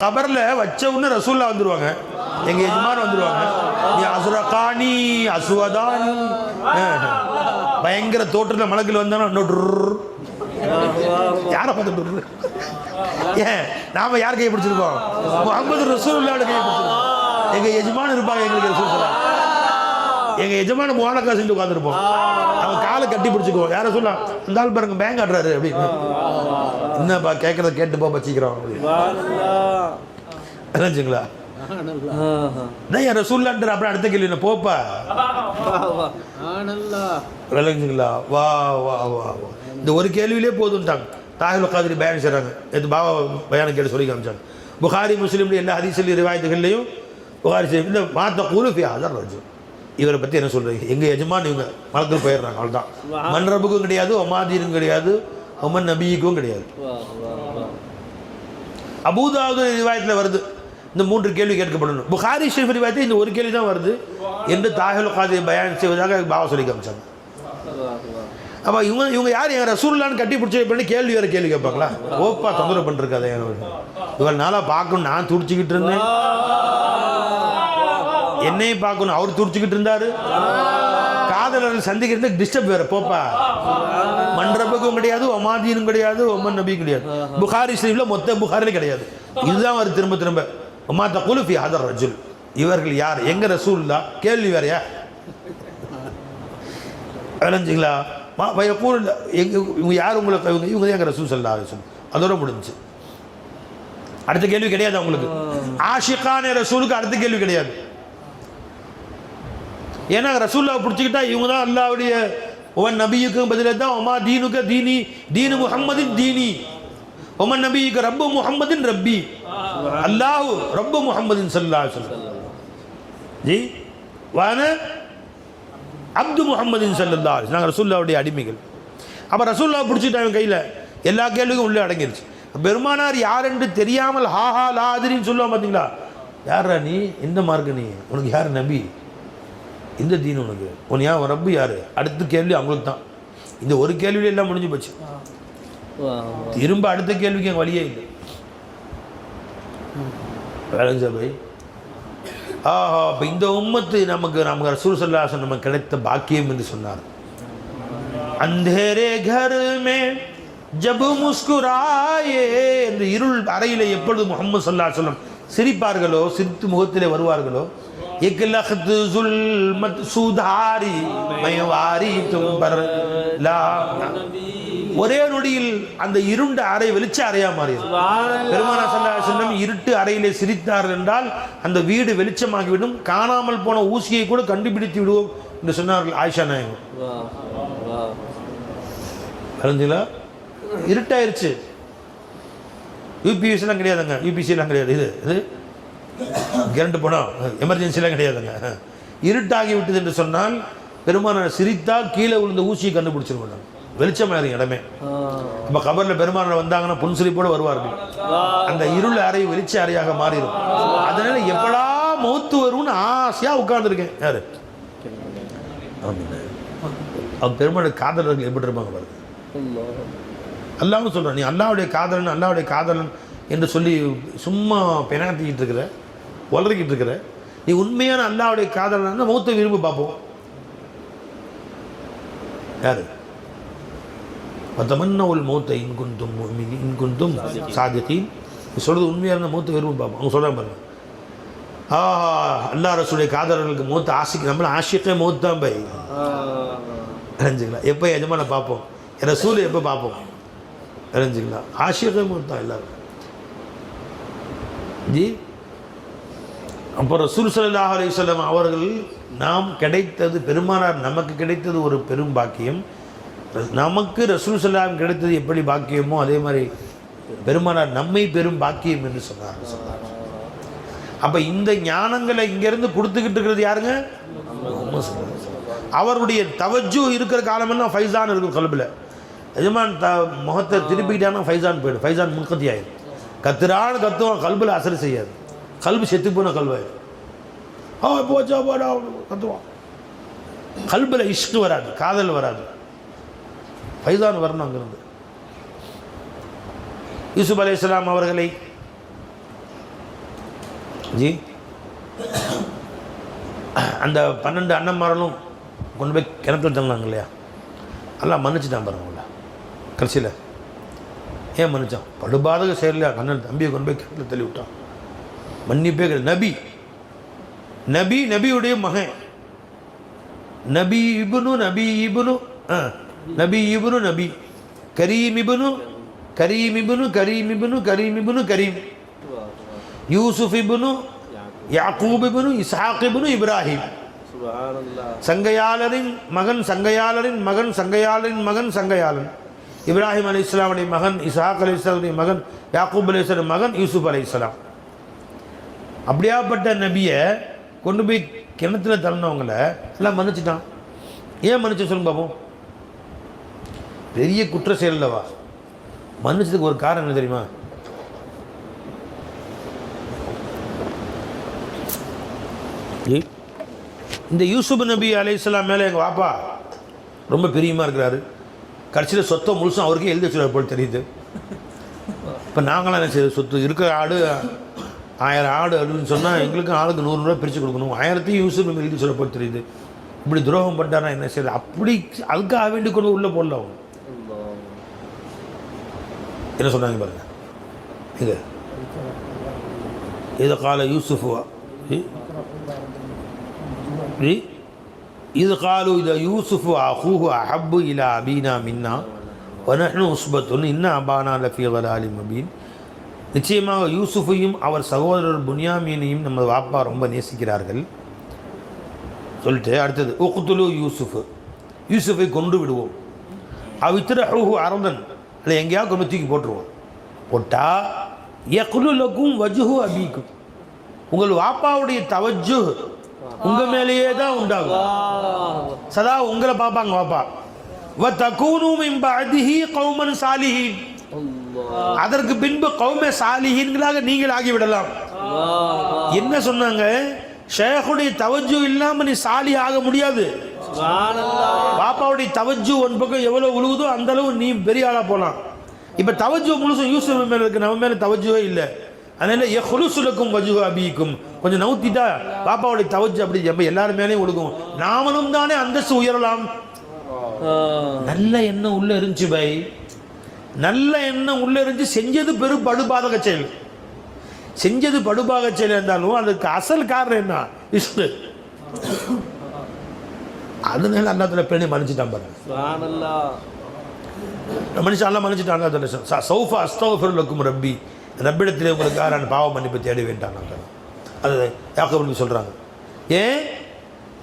கபரில் வச்ச உடனே ரசூல்லா வந்துடுவாங்க எங்க எஜமான் வந்துடுவாங்க நீ அசுரகாணி அசுவதானி பயங்கர தோற்றத்தில் மலக்கில் வந்தாலும் யாரை பார்த்து ஏன்? நாம யார் கையை பிடிச்சிருக்கோம்? முகமது ரசூல்லாவோட கையை பிடிச்சிருக்கோம். எங்க எஜமான் இருப்பாங்க எங்களுக்கு ரசூல் ஸல்லல்லாஹு எங்க எஜமான மோனக்கா செஞ்சு உட்காந்துருப்போம் அவன் காலை கட்டி பிடிச்சிக்குவோம். யாரை சொல்லலாம் இந்த ஆள் பாருங்க பேங்க் ஆடுறாரு அப்படின்னு. என்னப்பா கேட்கறத கேட்டு போ பச்சிக்கிறோம் நினைச்சுங்களா நான் யார சொல்லான்ட்டு அப்புறம் அடுத்த கேள்வி என்ன? போப்பா. விளங்குங்களா? வா வா வா வா. இந்த ஒரு கேள்வியிலே போதும்ட்டாங்க. தாஹில் காதிரி பயன் செய்கிறாங்க இது பாபா பயானம் கேட்டு சொல்லி காமிச்சாங்க. புகாரி முஸ்லீம்ல எல்லா ஹதீஸ்லி ரிவாயத்துகள்லையும் புகாரி இந்த மாத்த குருஃபி அதான் ரஜு இவரை பற்றி என்ன சொல்கிறீங்க எங்கள் எஜமான் இவங்க மலத்தில் போயிடுறாங்க அவ்வளோதான் மண் ரப்புக்கும் கிடையாது ஒமாதீனும் கிடையாது. ஒமன் நபிக்கும் கிடையாது. அபூதாவது ரிவாயத்தில் வருது. இந்த மூன்று கேள்வி கேட்கப்படணும். புகாரி ஷெரீஃப் ரிவாயத்தில் இந்த ஒரு கேள்வி தான் வருது. என்று தாஹில் காதிரி பயான் செய்வதாக பாபா சொல்லி காமிச்சாங்க. அப்போ இவங்க இவங்க யார்? என் ரசூல்லான்னு கட்டி பிடிச்சி பண்ணி கேள்வி வேறு கேள்வி கேட்பாங்களா? ஓப்பா தொந்தரவு பண்ணிருக்காத இவள் நாளாக பார்க்கணும். நான் துடிச்சிக்கிட்டு இருந்தேன். என்னையும் பார்க்கணும். அவர் துடிச்சிக்கிட்டு இருந்தாரு. காதலர்கள் சந்திக்கிறது டிஸ்டர்ப் வேற போப்பா. மன்றபுக்கும் கிடையாது ஒமாதீனும் கிடையாது ஒமன் நபியும் கிடையாது. புகாரி ஷரீஃப்ல மொத்த புகாரிலும் கிடையாது. இதுதான் வருது திரும்ப திரும்ப. ஒமாத்த குலுஃபி ஹதர் ரஜுல். இவர்கள் யார்? எங்க ரசூல்லா கேள்வி வேறயா? விளைஞ்சிங்களா கூறு எங்க இவங்க யார் உங்களுக்கு இவங்க இவங்க எங்கள் ரசூல் சல்லா அதோட முடிஞ்சு அடுத்த கேள்வி கிடையாது அவங்களுக்கு ஆஷிகான ரசூலுக்கு அடுத்த கேள்வி கிடையாது. ஏன்னா ரசூல்லாவை பிடிச்சிக்கிட்டா இவங்க தான் அல்லாவுடைய உமன் நபியுக்கும் பதிலாக தான் ஒமா தீனுக்க தீனி தீனு முஹம்மதின் தீனி ஒமன் நபியுக்கு ரப்பு முஹம்மதின் ரப்பி அல்லாஹு ரப்பு முஹம்மதின் சல்லா ஜி வான அப்து முகமதின் சல்லல்லா நாங்கள் ரசூல்லாவுடைய அடிமைகள். அப்போ ரசூல்லா பிடிச்சிட்டாங்க கையில். எல்லா கேள்விக்கும் உள்ளே அடங்கிருச்சு. பெருமானார் யார் என்று தெரியாமல் ஹாஹா லாதிரின்னு சொல்லுவான் பார்த்தீங்களா யாரா நீ? எந்த மார்க்கு நீ? உனக்கு யார் நபி? இந்த தீன் உனக்கு. உன் ஏன் ரப்பு யார்? அடுத்த கேள்வி அவங்களுக்கு தான். இந்த ஒரு கேள்வியில எல்லாம் முடிஞ்சு போச்சு. திரும்ப அடுத்த கேள்விக்கு எங்கள் வழியே இல்லை. வேலஞ்சா பாய். ஆஹா இப்போ இந்த உம்மத்து நமக்கு நமக்கு ரசூல் சொல்லாசன் நமக்கு கிடைத்த பாக்கியம் என்று சொன்னார். அந்தேரே கருமே ஜபு முஸ்குராயே என்று இருள் அறையில் எப்பொழுது முகமது சொல்லா சொல்லம் சிரிப்பார்களோ சிரித்து முகத்திலே வருவார்களோ एक लखत जुल्मत सुधारी मैं वारी तुम पर ला ஒரே நொடியில் அந்த இருண்ட அறை வெளிச்ச அறையா மாறியது பெருமானா செல்லம் இருட்டு அறையிலே சிரித்தார்கள் என்றால் அந்த வீடு வெளிச்சமாகிவிடும் காணாமல் போன ஊசியை கூட கண்டுபிடித்து விடுவோம் என்று சொன்னார்கள் ஆயிஷா நாயகம் அறிஞ்சுங்களா இருட்டாயிருச்சு யூபிஎஸ்லாம் கிடையாதுங்க யூபிசிலாம் கிடையாது இது இது கரண்ட் போனோம் எமர்ஜென்சிலாம் கிடையாதுங்க. இருட்டாகி விட்டது என்று சொன்னால் பெருமானார் சிரித்தால் கீழே விழுந்த ஊசியை கண்டுபிடிச்சிருவாங்க. வெளிச்சமாயிரும் இடமே. நம்ம கபரில் பெருமானார் வந்தாங்கன்னா புன்சிரிப்போடு வருவார்கள். அந்த இருள் அறை வெளிச்ச அறையாக மாறிடும். அதனால எப்படா மௌத்து வரும்னு ஆசையாக உட்கார்ந்துருக்கேன். யாரு? அவன் பெருமாள் காதலர்கள் எப்படி இருப்பாங்க பாருங்க. அல்லாவும் சொல்கிறான் நீ அல்லாவுடைய காதலன் அல்லாவுடைய காதலன் என்று சொல்லி சும்மா பெனாத்திக்கிட்டு இருக்கிற வளர்கிட்டு இருக்கிற. நீ உண்மையான அல்லாவுடைய காதலன் மூத்த விரும்பி பார்ப்போம் யாரு? பத்தமன்ன ஒரு மௌத்தை இன்குந்தும் இன்குந்தும் சாதித்தீன் நீ சொல்கிறது உண்மையாக மூத்த மௌத்தை விரும்பி பார்ப்போம் அவங்க சொல்கிறாங்க பாருங்க. ஆ அல்லா ரசூடைய காதலர்களுக்கு மூத்த ஆசைக்கு நம்ம ஆஷிக்கே மௌத் தான் பை அறிஞ்சுங்களா எப்போ எஜமான பார்ப்போம் ரசூல் எப்போ பார்ப்போம் அறிஞ்சுங்களா ஆஷிக்கே மௌத் தான் எல்லாரும் ஜி? அப்போ ரசூல் சல்லாஹ் அலையம் அவர்கள் நாம் கிடைத்தது பெருமானார் நமக்கு கிடைத்தது ஒரு பெரும் பாக்கியம். நமக்கு ரசூல் சல்லாம் கிடைத்தது எப்படி பாக்கியமோ அதே மாதிரி பெருமானார் நம்மை பெரும் பாக்கியம் என்று சொன்னார். சொன்னார் அப்போ இந்த ஞானங்களை இங்கேருந்து கொடுத்துக்கிட்டு இருக்கிறது யாருங்க? அவருடைய தவஜு இருக்கிற காலமெல்லாம் ஃபைசான் இருக்கும் கல்பில். எஜமான் த முகத்தை திருப்பிக்கிட்டானா ஃபைசான் போயிடும். ஃபைசான் முன்கத்தி ஆயிடும் கத்துறான்னு கத்துவான் கல்பில் அசர் செய்யாது. கல்பு செத்து போன கல்வாயிடும் ஆ போச்சா போடா கத்துவான். கல்பில் இஷ்டு வராது காதல் வராது. ஃபைசான் வரணும் அங்கிருந்து. யூசுப் அலைஹிஸ்ஸலாம் அவர்களை ஜி அந்த பன்னெண்டு அண்ணன்மாரலும் கொண்டு போய் கிணத்துல தந்தாங்க இல்லையா? எல்லாம் மன்னிச்சுட்டான் பாருங்கள கடைசியில். ஏன் மன்னிச்சான்? படுபாதக செயலில் கண்ணன் தம்பியை கொண்டு போய் கிணத்துல தள்ளி விட்டான் மன்னிப்பே கிடையாது நபி. நபி நபியுடைய மகன். நபி இபுனு நபி இபுனு நபி இபுனு நபி. கரீம் இபுனு கரீம் இபுனு கரீம் இபுனு கரீம் இபுனு கரீம். யூசுஃப் இபுனு யாக்கூப் இபுனு இசாக் இபுனு இப்ராஹிம். சங்கையாளரின் மகன் சங்கையாளரின் மகன் சங்கையாளரின் மகன் சங்கையாளன். இப்ராஹிம் அலி இஸ்லாமுடைய மகன் இசாக் அலி இஸ்லாமுடைய மகன் யாக்கூப் அலி இஸ்லாம் மகன் யூசுப் அலி இஸ்லாம் அப்படியாப்பட்ட நபியை கொண்டு போய் கிணத்துல தள்ளினவங்கள எல்லாம் மன்னிச்சிட்டான். ஏன் மன்னிச்சு சொல்லுங்க பாப்போம் பெரிய குற்ற செயல்லவா மன்னிச்சதுக்கு ஒரு காரணம் என்ன தெரியுமா? இந்த யூசுப் நபி அலையாம் மேலே எங்கள் வாப்பா ரொம்ப பிரியமாக இருக்கிறாரு. கடைசியில் சொத்தை முழுசும் அவருக்கே எழுதி வச்சுருவார் போல் தெரியுது. இப்போ நாங்களாம் என்ன செய்யுது சொத்து இருக்கிற ஆடு ஆயிரம் ஆடு அப்படின்னு சொன்னால் எங்களுக்கும் ஆளுக்கு நூறுரூவா பிரித்து கொடுக்கணும். ஆயிரத்தையும் யூஸ் நபி எழுதி சொல்ல தெரியுது. இப்படி துரோகம் பண்ணிட்டாரா என்ன செய்யுது அப்படி அதுக்காக வேண்டி கொண்டு உள்ளே போடல அவங்க. என்ன சொன்னாங்க பாருங்க? இது இது கால யூசுஃபுவா? இது காலு இதை யூசுஃபு அஹூஹு அஹப்பு இலா அபீனா மின்னா. வனஹ்னு உஸ்பத்துன். இன்ன அபானா லஃபி வலாலி மபீன். நிச்சயமாக யூசுஃபையும் அவர் சகோதரர் புனியாமீனையும் நமது வாப்பா ரொம்ப நேசிக்கிறார்கள். சொல்லிட்டு அடுத்தது உக்குத்துலு யூசுஃப். யூசுஃபை கொண்டு விடுவோம். அவித்திர அவித்திரஹு அரந்தன் அதை எங்கேயாவது கொண்டு தூக்கி போட்டுருவோம். போட்டா எக்குலுலக்கும் வஜுஹு அபிக்கும். உங்கள் வாப்பாவுடைய தவஜு உங்க மேலேயே தான் உண்டாகும். சதா உங்களை பார்ப்பாங்க வாப்பா. வ தகூனு மின் பஅதிஹி கௌமன் சாலிஹின். அதற்கு பின்பு கௌம சாலிஹீன்களாக நீங்கள் ஆகிவிடலாம். என்ன சொன்னாங்க? ஷேഖுடைய தவஜு இல்லாம நீ சாலி ஆக முடியாது. பாப்பாவுடைய தவஜு ஒன் பக்கம் எவ்வளோ உழுவுதோ அந்த அளவு நீ பெரிய ஆளாக போகலாம் இப்போ தவஜு முழுசும் யூசுப் மேலே இருக்கு நம்ம மேலே தவஜுவே இல்லை. அதனால எஹ்லுசுலக்கும் வஜு அபிக்கும். கொஞ்சம் நவுத்திட்டா பாப்பாவுடைய தவஜு அப்படி நம்ம எல்லாரும் மேலேயும் ஒழுகும் நாமளும் தானே அந்தஸ்து உயரலாம். நல்ல எண்ணம் உள்ள இருந்துச்சு பை நல்ல எண்ணம் உள்ள இருந்துச்சு செஞ்சது பெரும் படுபாதக செயல். செஞ்சது படுபாக செயல் இருந்தாலும் அதுக்கு அசல் காரணம் என்ன? இஷ்டு அதனால அண்ணாத்துல பெண்ணை மன்னிச்சுட்டான் பாருங்க. மனுஷன் எல்லாம் மன்னிச்சுட்டான் தஆலா. சௌஃபா அஸ்தௌஃபிருலக்கும் ரப்பி. ரப்பிடத்திலே உங்களுக்காக நான் பாவ மன்னிப்பு தேடி வேண்டாம் அது யாக்கபுல் சொல்கிறாங்க ஏன்?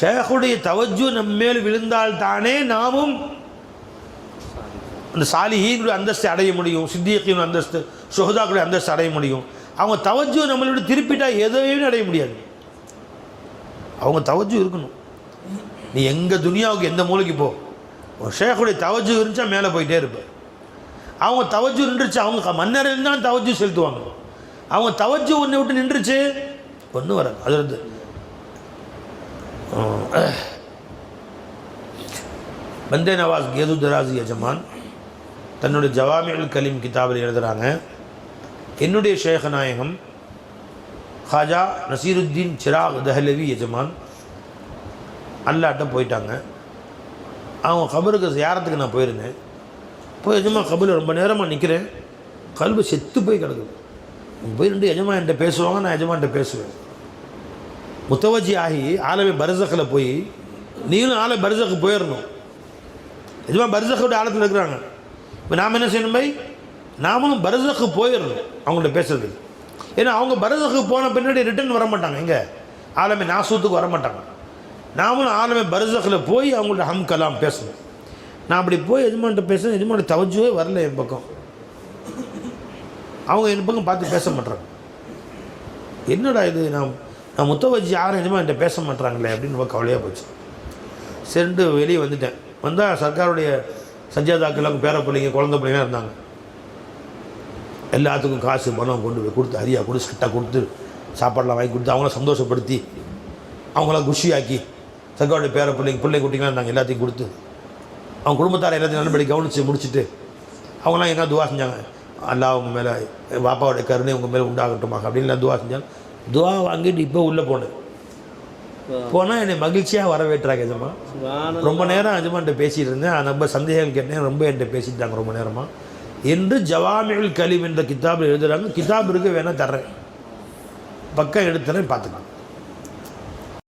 ஷேഖுடைய தவஜு நம்ம மேல் விழுந்தால் தானே நாமும் அந்த சாலிஹீனுடைய அந்தஸ்தை அடைய முடியும் சித்தியக்கின் அந்தஸ்து சுகதாக்களுடைய அந்தஸ்து அடைய முடியும். அவங்க தவஜு நம்மளோட திருப்பிட்டால் எதையும் அடைய முடியாது. அவங்க தவஜு இருக்கணும். நீ எங்கள் துனியாவுக்கு எந்த மூலைக்கு போ. ஒரு ஷேഖுடைய தவஜு இருந்துச்சா மேலே போயிட்டே இருப்ப. அவங்க தவஜு நின்றுச்சு அவங்க மன்னரில் தான் தவஜு செலுத்துவாங்க. அவங்க தவஜு ஒன்று விட்டு நின்றுச்சு ஒன்றும் வராது. அது வந்து பந்தே நவாஸ் கேது தராஸ் யஜமான். தன்னுடைய ஜவாமியுல் கலீம் கிதாபில் எழுதுகிறாங்க என்னுடைய ஷேக நாயகம் ஹாஜா நசீருத்தீன் சிராக் தஹலவி எஜமான் அல்லாட்ட போயிட்டாங்க. அவங்க கபருக்கு யாரத்துக்கு நான் போயிருந்தேன். போய் எஜமா கபில் ரொம்ப நேரமாக நிற்கிறேன் கல்வி செத்து போய் கிடக்குது. போய் ரெண்டு எஜமா என்கிட்ட பேசுவாங்க நான் எஜமான்கிட்ட பேசுவேன். முத்தவஜி ஆகி ஆலமே பர்சக்கில் போய் நீங்களும் ஆலை பர்சக்கு போயிடணும் எஜமா பர்சக்கோட ஆழத்தில் இருக்கிறாங்க. இப்போ நாம் என்ன செய்யணும் பை நாமளும் பர்சக்கு போயிடணும் அவங்கள்ட்ட பேசுறது. ஏன்னா அவங்க பர்சக்கு போன பின்னாடி ரிட்டர்ன் வர மாட்டாங்க எங்கே? ஆலமே நாசூத்துக்கு வர மாட்டாங்க நாமளும் ஆலமே பர்சக்கில் போய் அவங்கள்ட்ட ஹம் கலாம் பேசணும். நான் அப்படி போய் எஜமான்கிட்ட பேசுகிறேன் எஜமான தவஜுவே வரல என் பக்கம். அவங்க என் பக்கம் பார்த்து பேச மாட்டாங்க என்னடா இது? நான் நான் முத்தவஜி யாரும் எதுவுமே என்கிட்ட பேச மாட்டாங்களே அப்படின்னு ரொம்ப கவலையாக போச்சு. சென்று வெளியே வந்துட்டேன். வந்தால் சர்க்காருடைய சஞ்சாதாக்கெல்லாம் பேர பிள்ளைங்க குழந்த பிள்ளைங்க இருந்தாங்க. எல்லாத்துக்கும் காசு பணம் கொண்டு போய் கொடுத்து ஹரியா கொடுத்து சட்டை கொடுத்து சாப்பாடெலாம் வாங்கி கொடுத்து அவங்கள சந்தோஷப்படுத்தி அவங்களாம் குஷியாக்கி சர்க்காருடைய பேர பிள்ளைங்க பிள்ளை குட்டிங்களாம் இருந்தாங்க எல்லாத்தையும் கொடுத்து அவங்க குடும்பத்தார் எல்லாத்தையும் நல்லபடி கவனித்து முடிச்சுட்டு அவங்களாம் எங்கே துவா செஞ்சாங்க. அல்லா உங்கள் மேலே பாப்பாவோடைய கருணை உங்கள் மேலே உண்டாகட்டுமா அப்படின்லாம் துவா செஞ்சாங்க. துவா வாங்கிட்டு இப்போ உள்ளே போனேன். போனால் என்னை மகிழ்ச்சியாக வரவேற்றாங்க எஜமா. ரொம்ப நேரம் அஜமான்ட்ட பேசிட்டு இருந்தேன். ரொம்ப சந்தேகம் கேட்டேன். ரொம்ப என்கிட்ட பேசிட்டாங்க ரொம்ப நேரமாக என்று ஜவாமிகள் கலீம் என்ற கிதாபில் எழுதுறாங்க. கிதாப் இருக்கு வேணால் தர்றேன். பக்கம் எடுத்துறேன் பார்த்துக்கலாம்.